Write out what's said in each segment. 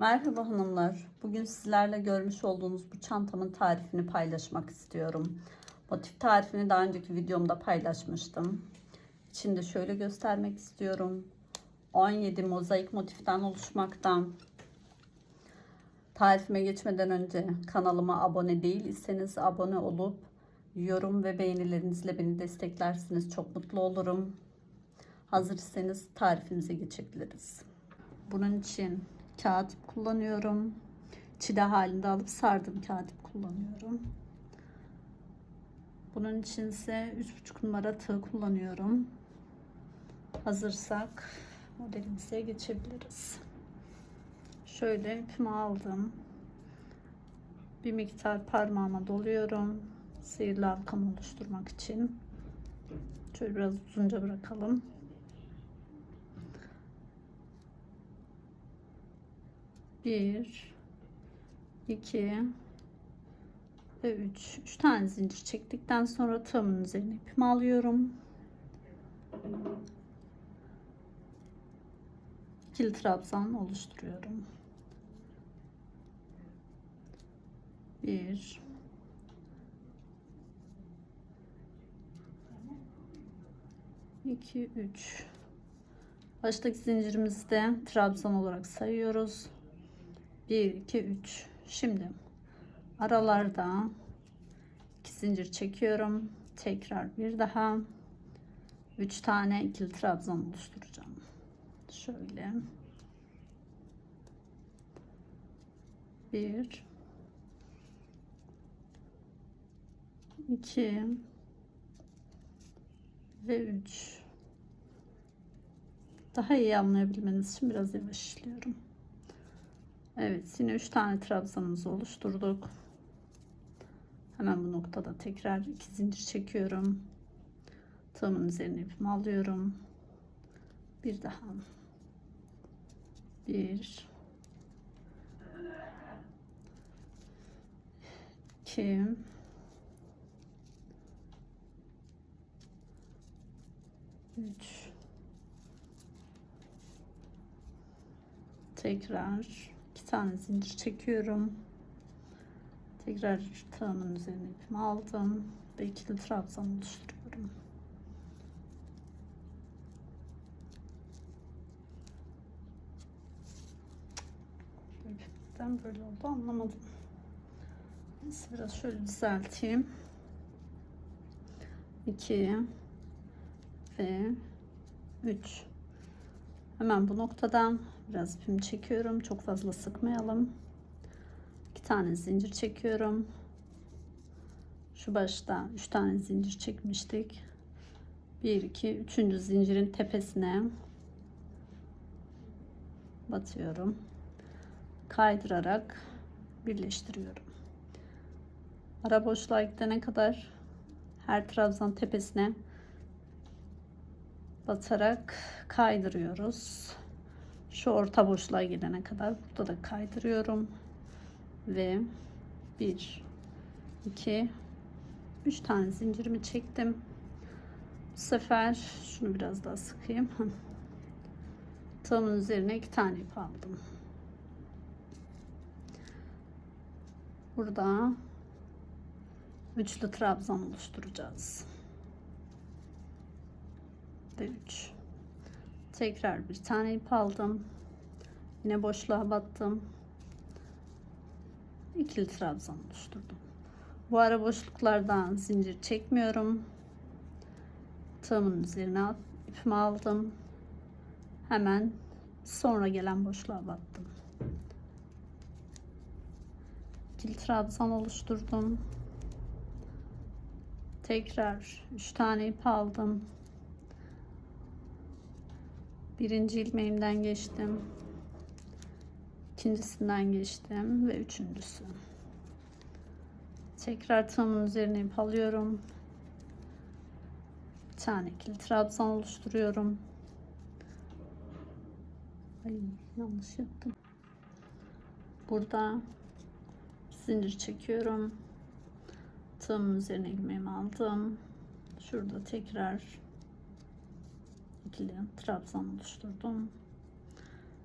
Merhaba hanımlar. Bugün sizlerle görmüş olduğunuz bu çantamın tarifini paylaşmak istiyorum. Motif tarifini daha önceki videomda paylaşmıştım. İçinde şöyle göstermek istiyorum. 17 mozaik motiften oluşmaktan. Tarifime geçmeden önce kanalıma abone değilseniz abone olup yorum ve beğenilerinizle beni desteklersiniz. Çok mutlu olurum. Hazırsanız tarifimize geçebiliriz. Bunun için kağıt kullanıyorum. Çile halinde alıp sardım kağıt kullanıyorum. Bunun için ise 3,5 numara tığ kullanıyorum. Hazırsak modelimize geçebiliriz. Şöyle ipimi aldım. Bir miktar parmağıma doluyorum. Sihirli halkamı oluşturmak için. Şöyle biraz uzunca bırakalım. Bir, iki ve üç. Üç tane zincir çektikten sonra tığımın üzerine ipimi alıyorum. İkili trabzan oluşturuyorum. Bir, iki, üç. Baştaki zincirimizi de trabzan olarak sayıyoruz. 1 2 3 şimdi aralarda iki zincir çekiyorum. Tekrar bir daha. 3 tane ikili trabzan oluşturacağım. Şöyle. 1 2 ve 3 daha iyi anlayabilmeniz için biraz yavaş işliyorum. Evet yine 3 tane trabzanımızı oluşturduk. Hemen bu noktada tekrar iki zincir çekiyorum. Tığımın üzerine ipimi alıyorum. Bir daha. Bir. iki, Üç. Tekrar tane zincir çekiyorum. Tekrar tığımın üzerine ipimi aldım ve ikili trabzan oluşturuyorum. Neden böyle oldu anlamadım. Neyse biraz şöyle düzelteyim. 2 ve 3 Hemen bu noktadan biraz ipimi çekiyorum. Çok fazla sıkmayalım. İki tane zincir çekiyorum. Şu başta üç tane zincir çekmiştik. Bir, iki, üçüncü zincirin tepesine batıyorum. Kaydırarak birleştiriyorum. Ara boşluğa gidene kadar her trabzan tepesine batarak kaydırıyoruz. Şu orta boşluğa gelene kadar burada da kaydırıyorum. Ve 1 2 3 tane zincirimi çektim. Bu sefer şunu biraz daha sıkayım. Tığımın üzerine iki tane ip aldım. Burada üçlü trabzan oluşturacağız ve 3 tekrar bir tane ip aldım. Yine boşluğa battım. İkili trabzan oluşturdum. Bu ara boşluklardan zincir çekmiyorum. Tığımın üzerine ipimi aldım. Hemen sonra gelen boşluğa battım. İkili trabzan oluşturdum. Tekrar 3 tane ip aldım Birinci ilmeğimden geçtim. ikincisinden geçtim ve üçüncüsü. Tekrar tığımın üzerine ip alıyorum. Bir tane ikili trabzan oluşturuyorum. Ay yanlış yaptım. Burada zincir çekiyorum. Tığımın üzerine ilmeğimi aldım. Şurada tekrar ikili trabzan oluşturdum.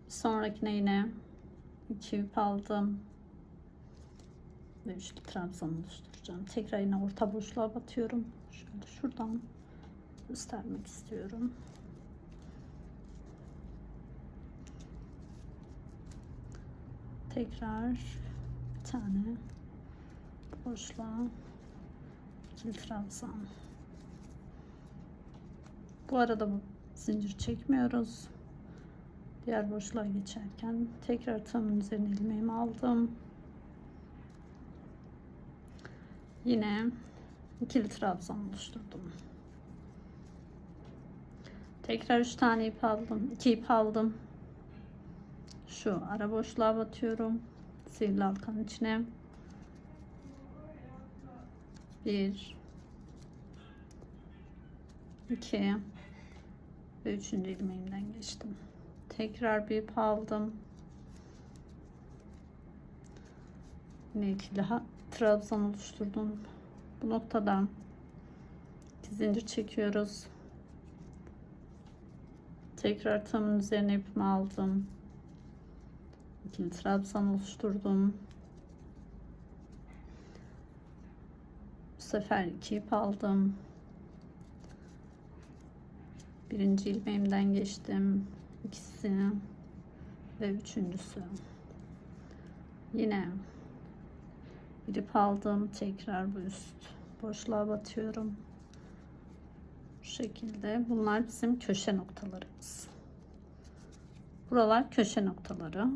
Sonrakine yine 2 ip aldım. Ve üçlü trabzan oluşturacağım. Tekrar yine orta boşluğa batıyorum. Şöyle şuradan göstermek istiyorum. Tekrar bir tane boşluğa ikili trabzan. Bu arada bu zincir çekmiyoruz. Diğer boşluğa geçerken tekrar tığımın üzerine ilmeğimi aldım. Yine ikili trabzan oluşturdum. Tekrar 3 tane ip aldım. 2 ip aldım. Şu ara boşluğa batıyorum. Sihirli halkanın içine. 1 2 ve 3. ilmeğimden geçtim. Tekrar bir ip aldım. Yine ikili ha- trabzan oluşturdum. Bu noktadan iki zincir çekiyoruz. Tekrar tığımın üzerine ipimi aldım. İkili trabzan oluşturdum. Bu sefer iki ip aldım. Birinci ilmeğimden geçtim. İkisi ve üçüncüsü. Yine bir ip aldım. Tekrar bu üst boşluğa batıyorum. Bu şekilde. Bunlar bizim köşe noktalarımız. Buralar köşe noktaları.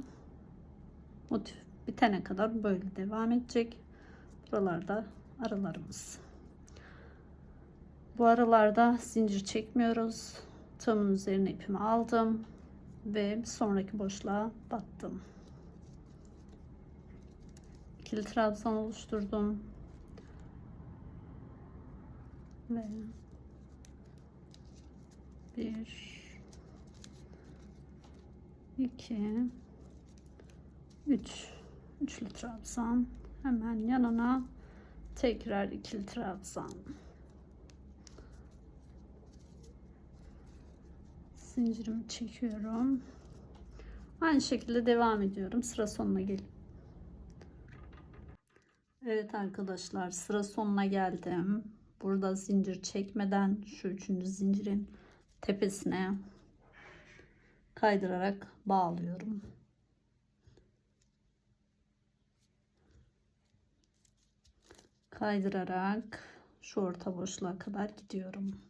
Motif bitene kadar böyle devam edecek. Buralarda aralarımız. Bu aralarda zincir çekmiyoruz. Tığımın üzerine ipimi aldım ve sonraki boşluğa battım. İkili trabzan oluşturdum. Ve bir iki üç üçlü trabzan hemen yanına tekrar ikili trabzan zincirimi çekiyorum. Aynı şekilde devam ediyorum. Sıra sonuna gelip Evet arkadaşlar sıra sonuna geldim. Burada zincir çekmeden şu üçüncü zincirin tepesine kaydırarak bağlıyorum. Kaydırarak şu orta boşluğa kadar gidiyorum.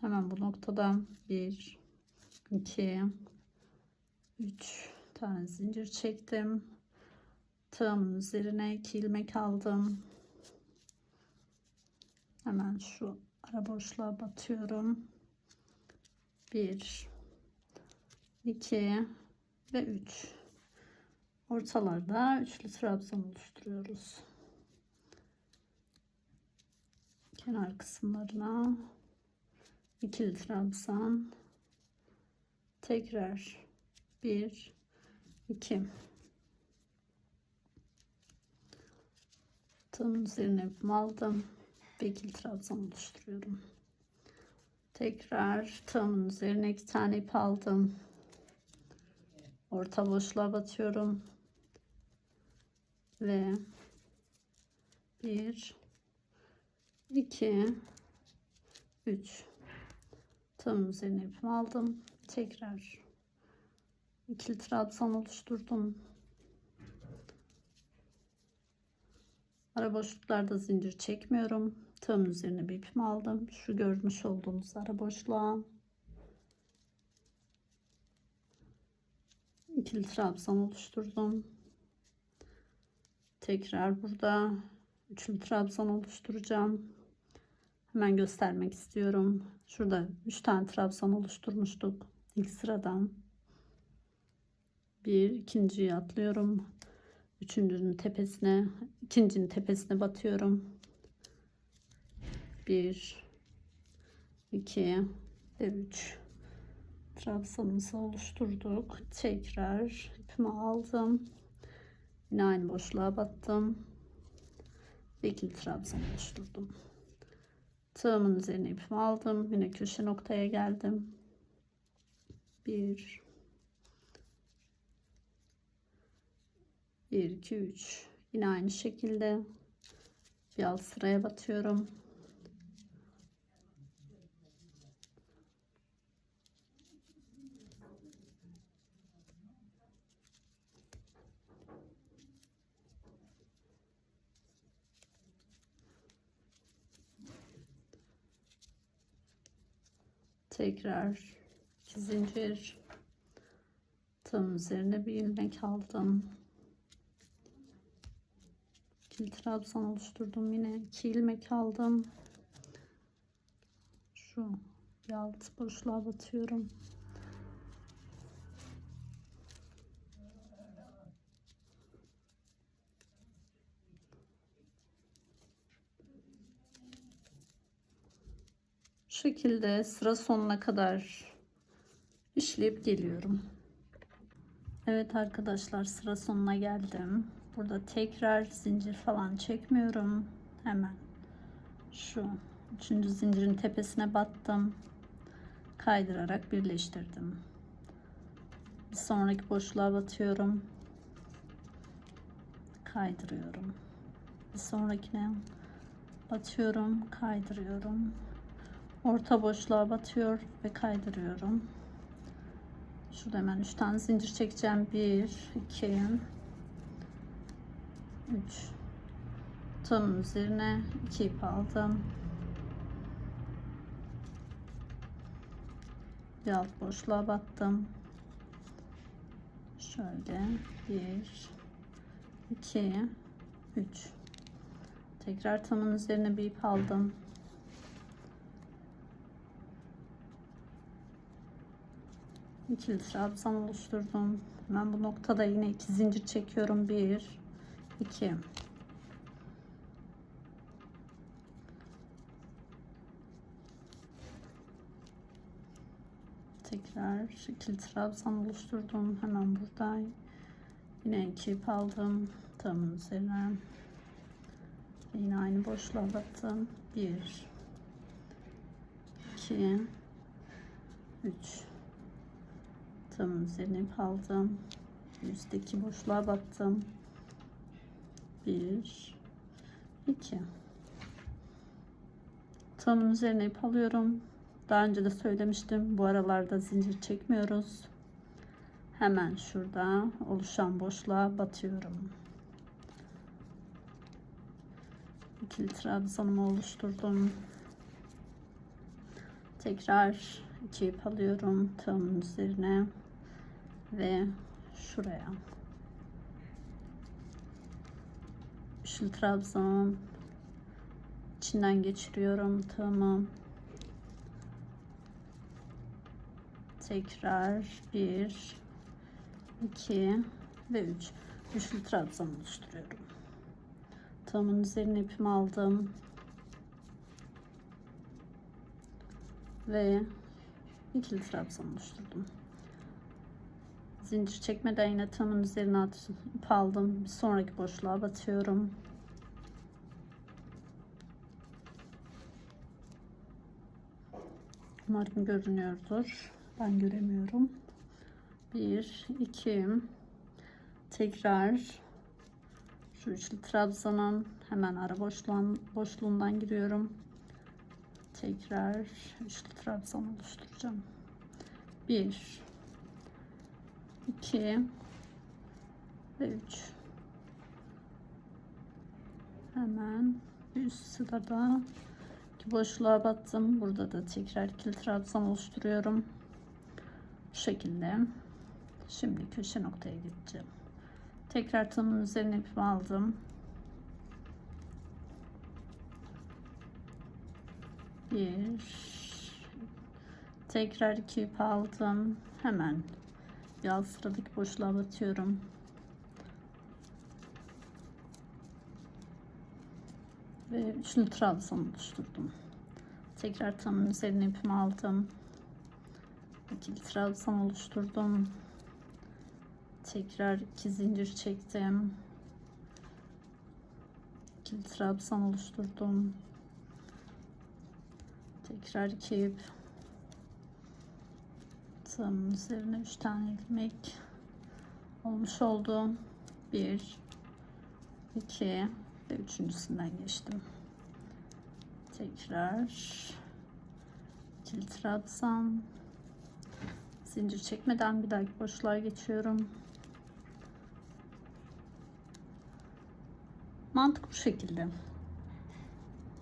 Hemen bu noktadan 1 2 3 tane zincir çektim. Tığımın üzerine 2 ilmek aldım. Hemen şu ara boşluğa batıyorum. 1 2 ve 3 ortalarda üçlü trabzan oluşturuyoruz. Kenar kısımlarına ikili trabzan tekrar 1 2 tığımın üzerine aldım ve ikili trabzan oluşturuyorum. Tekrar tığımın üzerine iki tane ip aldım. Orta boşluğa batıyorum ve 1 2 3 tığım üzerine ipimi aldım. Tekrar ikili trabzan oluşturdum. Ara boşluklarda zincir çekmiyorum. Tığım üzerine bir ipimi aldım. Şu görmüş olduğunuz ara boşluğa. İkili trabzan oluşturdum. Tekrar burada üçlü trabzan oluşturacağım hemen göstermek istiyorum. Şurada 3 tane trabzan oluşturmuştuk. İlk sıradan. Bir ikinciyi atlıyorum. Üçüncünün tepesine ikincinin tepesine batıyorum. Bir iki ve üç. Trabzanımızı oluşturduk. Tekrar ipimi aldım. Yine aynı boşluğa battım. Ve ikili trabzan oluşturdum. Tığımın üzerine ipimi aldım. Yine köşe noktaya geldim. Bir, bir, iki, üç. Yine aynı şekilde bir alt sıraya batıyorum. Tekrar iki zincir tam üzerine bir ilmek aldım. İkili trabzan oluşturdum yine iki ilmek aldım. Şu bir alt boşluğa batıyorum. Şekilde sıra sonuna kadar işleyip geliyorum. Evet arkadaşlar sıra sonuna geldim. Burada tekrar zincir falan çekmiyorum. Hemen şu üçüncü zincirin tepesine battım. Kaydırarak birleştirdim. Bir sonraki boşluğa batıyorum. Kaydırıyorum. Bir sonrakine batıyorum, kaydırıyorum. Orta boşluğa batıyor ve kaydırıyorum. Şurada hemen 3 tane zincir çekeceğim. 1, 2, 3. Tam üzerine 2 ip aldım. Bir alt boşluğa battım. Şöyle 1, 2, 3. Tekrar tamın üzerine bir ip aldım. İkili trabzan oluşturdum. Ben bu noktada yine iki zincir çekiyorum. Bir, iki. Tekrar ikili trabzan oluşturdum. Hemen burada yine iki ip aldım. Tamın üzerine. Yine aynı boşluğa battım. Bir, iki, üç tam üzerine ip aldım. Üstteki boşluğa battım. Bir, iki. Tam üzerine ip alıyorum. Daha önce de söylemiştim. Bu aralarda zincir çekmiyoruz. Hemen şurada oluşan boşluğa batıyorum. İkili trabzanımı oluşturdum. Tekrar iki ip alıyorum tığımın üzerine ve şuraya. Üçlü trabzanın içinden geçiriyorum tığımı tekrar bir iki ve üç. Üçlü trabzan oluşturuyorum. Tığımın üzerine ipimi aldım. Ve ikili trabzan oluşturdum zincir çekmeden yine tığımın üzerine at, ip aldım. Bir sonraki boşluğa batıyorum. Umarım görünüyordur. Ben göremiyorum. Bir, iki, tekrar şu üçlü trabzanın hemen ara boşluğun, boşluğundan giriyorum. Tekrar üçlü trabzan oluşturacağım. Bir, 2 ve 3 hemen üst sırada iki boşluğa battım. Burada da tekrar ikili trabzan oluşturuyorum. Bu şekilde. Şimdi köşe noktaya gideceğim tekrar tığımın üzerine ipimi aldım. Bir. Tekrar iki ip aldım. Hemen Yal sıradaki boşluğa batıyorum. Ve üçlü trabzan oluşturdum. Tekrar tamın üzerine ipimi aldım. İkili trabzan oluşturdum. Tekrar iki zincir çektim. İkili trabzan oluşturdum. Tekrar iki ip Tığımın üzerine 3 tane ilmek olmuş oldu. 1 2 ve üçüncüsünden geçtim. Tekrar ikili trabzan zincir çekmeden bir dahaki boşluğa geçiyorum. Mantık bu şekilde.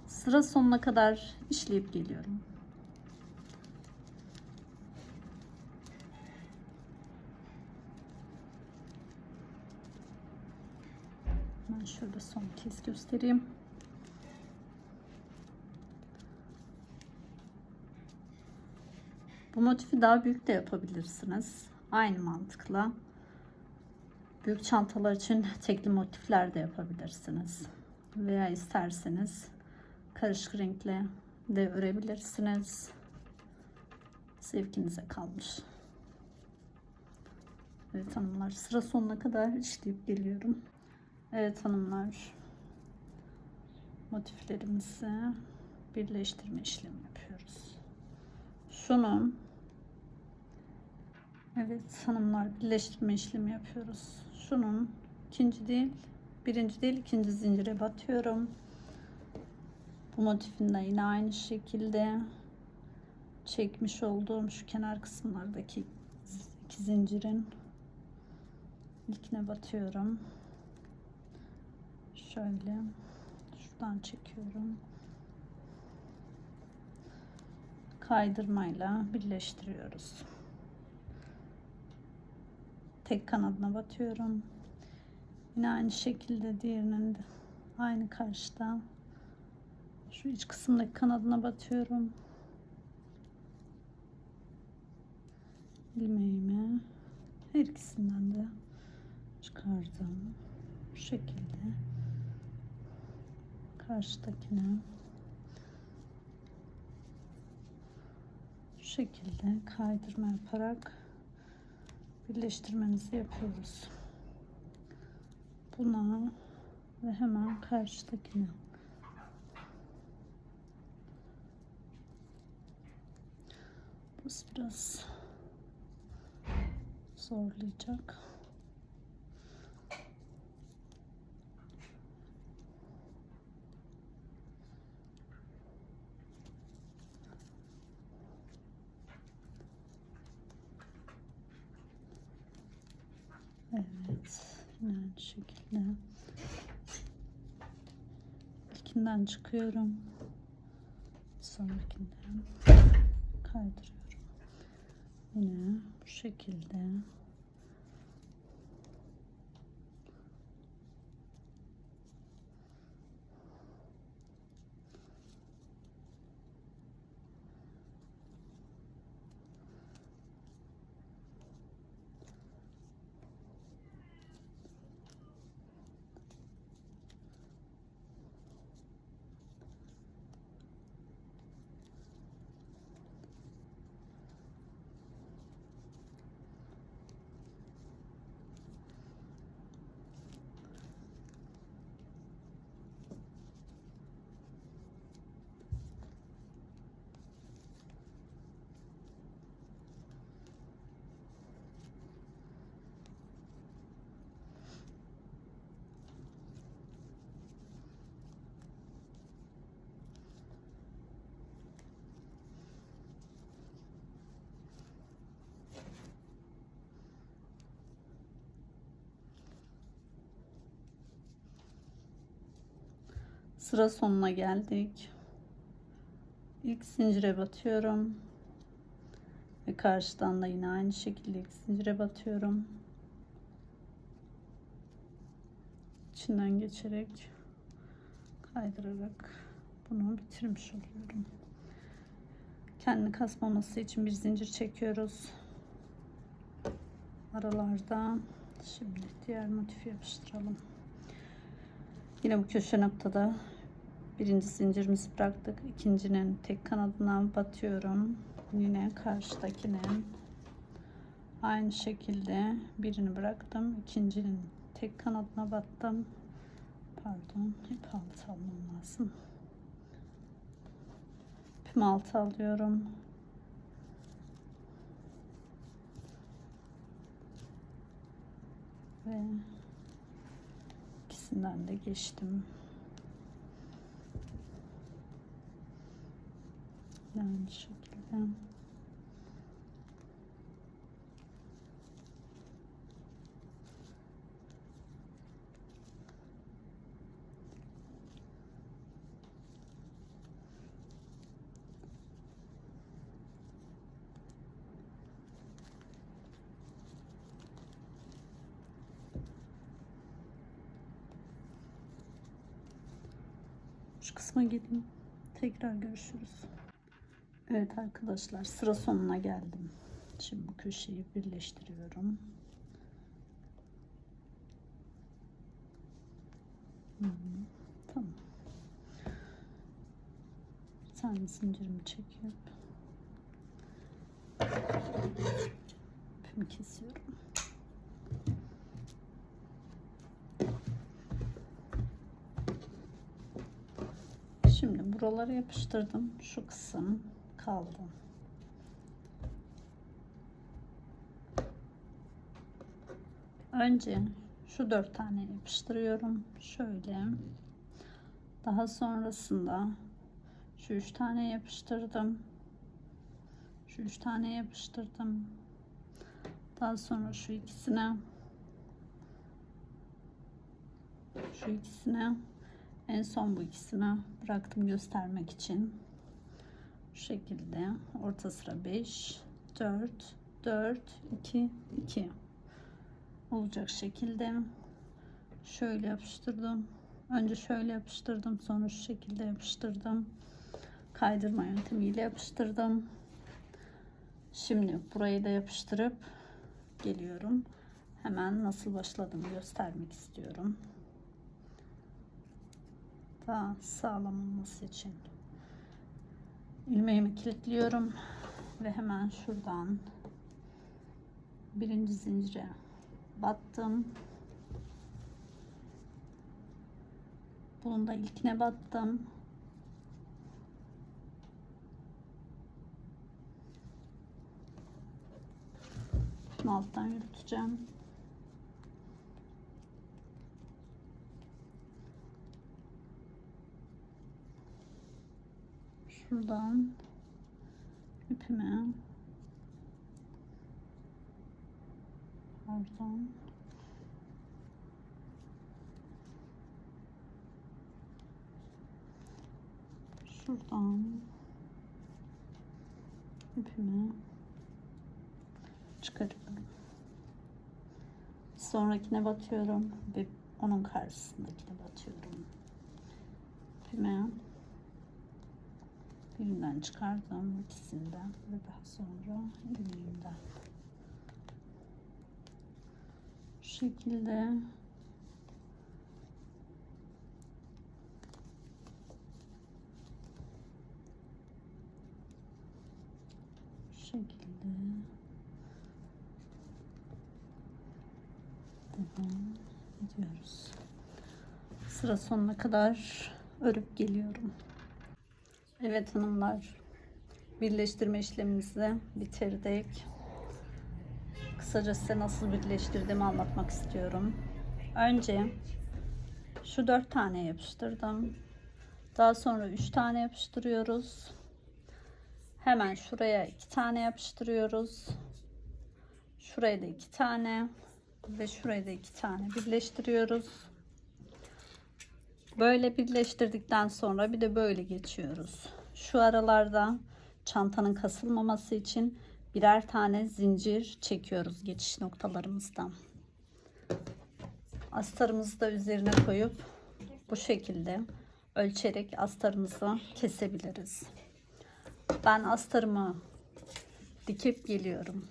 Sıra sonuna kadar işleyip geliyorum. Ben şöyle son kez göstereyim. Bu motifi daha büyük de yapabilirsiniz. Aynı mantıkla. Büyük çantalar için tekli motifler de yapabilirsiniz. Veya isterseniz karışık renkle de örebilirsiniz. Zevkinize kalmış. Evet hanımlar sıra sonuna kadar işleyip geliyorum. Evet hanımlar motiflerimizi birleştirme işlemi yapıyoruz. Şunu Evet hanımlar birleştirme işlemi yapıyoruz. Şunun ikinci değil birinci değil ikinci zincire batıyorum. Bu motifinden yine aynı şekilde çekmiş olduğum şu kenar kısımlardaki iki zincirin ilkine batıyorum. Şöyle şuradan çekiyorum. Kaydırmayla birleştiriyoruz. Tek kanadına batıyorum. Yine aynı şekilde diğerinin de aynı karşıda şu iç kısımdaki kanadına batıyorum. ilmeğimi her ikisinden de çıkardım. Bu şekilde karşıdakine şu şekilde kaydırma yaparak birleştirmemizi yapıyoruz. Buna ve hemen karşıdakine. Bu biraz zorlayacak. Evet. Yine aynı şekilde. İlkinden çıkıyorum. Sonrakinden kaydırıyorum. Yine bu şekilde. Sıra sonuna geldik. İlk zincire batıyorum. Ve karşıdan da yine aynı şekilde ilk zincire batıyorum. İçinden geçerek kaydırarak bunu bitirmiş oluyorum. Kendini kasmaması için bir zincir çekiyoruz. Aralarda şimdi diğer motifi yapıştıralım. Yine bu köşe noktada birinci zincirimizi bıraktık. İkincinin tek kanadına batıyorum. Yine karşıdakinin aynı şekilde birini bıraktım. İkincinin tek kanadına battım. Pardon, ip altı almam lazım. İpim altı alıyorum. Ve iki ikisinden de geçtim. Yani şekilde. Şu kısma geleyim. Tekrar görüşürüz. Evet arkadaşlar sıra sonuna geldim. Şimdi bu köşeyi birleştiriyorum. Hı, Tamam. Bir tane zincirimi çekip ipimi kesiyorum. Şimdi buraları yapıştırdım. Şu kısım kaldı. Önce şu dört tane yapıştırıyorum. Şöyle. Daha sonrasında şu üç tane yapıştırdım. Şu üç tane yapıştırdım. Daha sonra şu ikisine şu ikisine en son bu ikisine bıraktım göstermek için. Şu şekilde orta sıra 5 4 4 2 2 olacak şekilde şöyle yapıştırdım. Önce şöyle yapıştırdım, sonra şu şekilde yapıştırdım. Kaydırma yöntemiyle yapıştırdım. Şimdi burayı da yapıştırıp geliyorum. Hemen nasıl başladığımı göstermek istiyorum daha sağlam olması için ilmeğimi kilitliyorum ve hemen şuradan birinci zincire battım. Bunun da ilkine battım. Alttan yürüteceğim şuradan. İpime pardon şuradan. İpimi. Çıkarıyorum. Sonrakine batıyorum ve onun karşısındakine batıyorum. İpime birinden çıkardım ikisinden ve daha sonra ilmeğimden şu şekilde. Şekilde. Devam ediyoruz. Sıra sonuna kadar örüp geliyorum Evet hanımlar, birleştirme işlemimizi bitirdik. Kısaca size nasıl birleştirdiğimi anlatmak istiyorum. Önce şu dört tane yapıştırdım. Daha sonra üç tane yapıştırıyoruz. Hemen şuraya iki tane yapıştırıyoruz. Şuraya da iki tane ve şuraya da iki tane birleştiriyoruz. Böyle birleştirdikten sonra bir de böyle geçiyoruz. Şu aralarda çantanın kasılmaması için birer tane zincir çekiyoruz geçiş noktalarımızdan. Astarımızı da üzerine koyup bu şekilde ölçerek astarımızı kesebiliriz. Ben astarımı dikip geliyorum.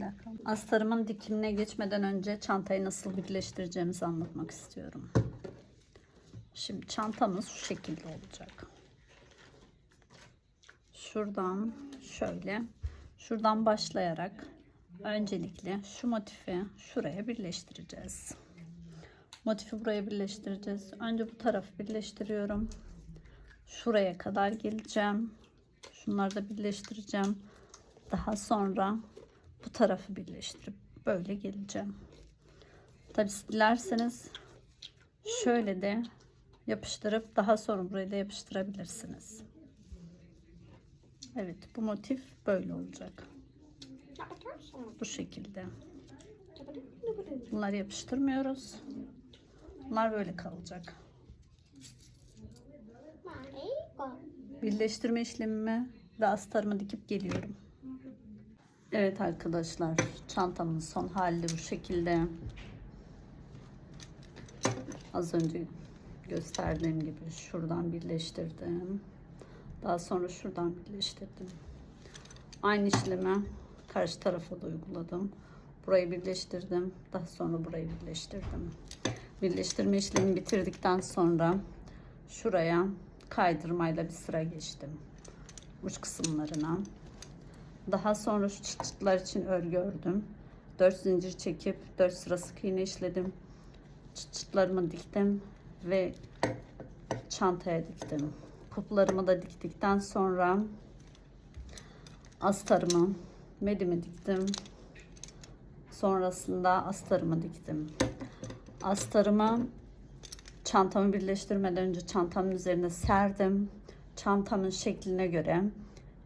Dakika. Astarımın dikimine geçmeden önce çantayı nasıl birleştireceğimizi anlatmak istiyorum. Şimdi çantamız şu şekilde olacak. Şuradan şöyle şuradan başlayarak öncelikle şu motifi şuraya birleştireceğiz. Motifi buraya birleştireceğiz. Önce bu tarafı birleştiriyorum. Şuraya kadar geleceğim. Şunları da birleştireceğim. Daha sonra bu tarafı birleştirip böyle geleceğim. Tabi dilerseniz şöyle de yapıştırıp daha sonra buraya da yapıştırabilirsiniz. Evet bu motif böyle olacak. Bu şekilde. Bunları yapıştırmıyoruz. Bunlar böyle kalacak. Birleştirme işlemimi ve astarımı dikip geliyorum. Evet arkadaşlar çantamın son hali bu şekilde. Az önce gösterdiğim gibi şuradan birleştirdim. Daha sonra şuradan birleştirdim. Aynı işlemi karşı tarafa da uyguladım. Burayı birleştirdim. Daha sonra burayı birleştirdim. Birleştirme işlemi bitirdikten sonra şuraya kaydırmayla bir sıra geçtim. Uç kısımlarına. Daha sonra şu çıt çıtlar için örgü ördüm. 4 zincir çekip 4 sıra sık iğne işledim. Çıt çıtlarımı diktim ve çantaya diktim. Puplarımı da diktikten sonra astarımı, medimi diktim. Sonrasında astarımı diktim. Astarımı çantamı birleştirmeden önce çantamın üzerine serdim. Çantamın şekline göre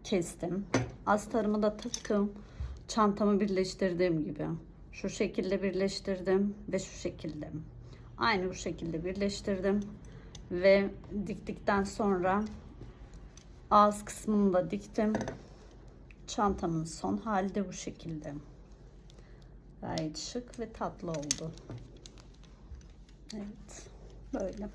kestim. Astarımı da tıpkı çantamı birleştirdiğim gibi şu şekilde birleştirdim ve şu şekilde. Aynı bu şekilde birleştirdim ve diktikten sonra ağız kısmını da diktim. Çantamın son hali de bu şekilde. Gayet şık ve tatlı oldu. Evet. Böyle.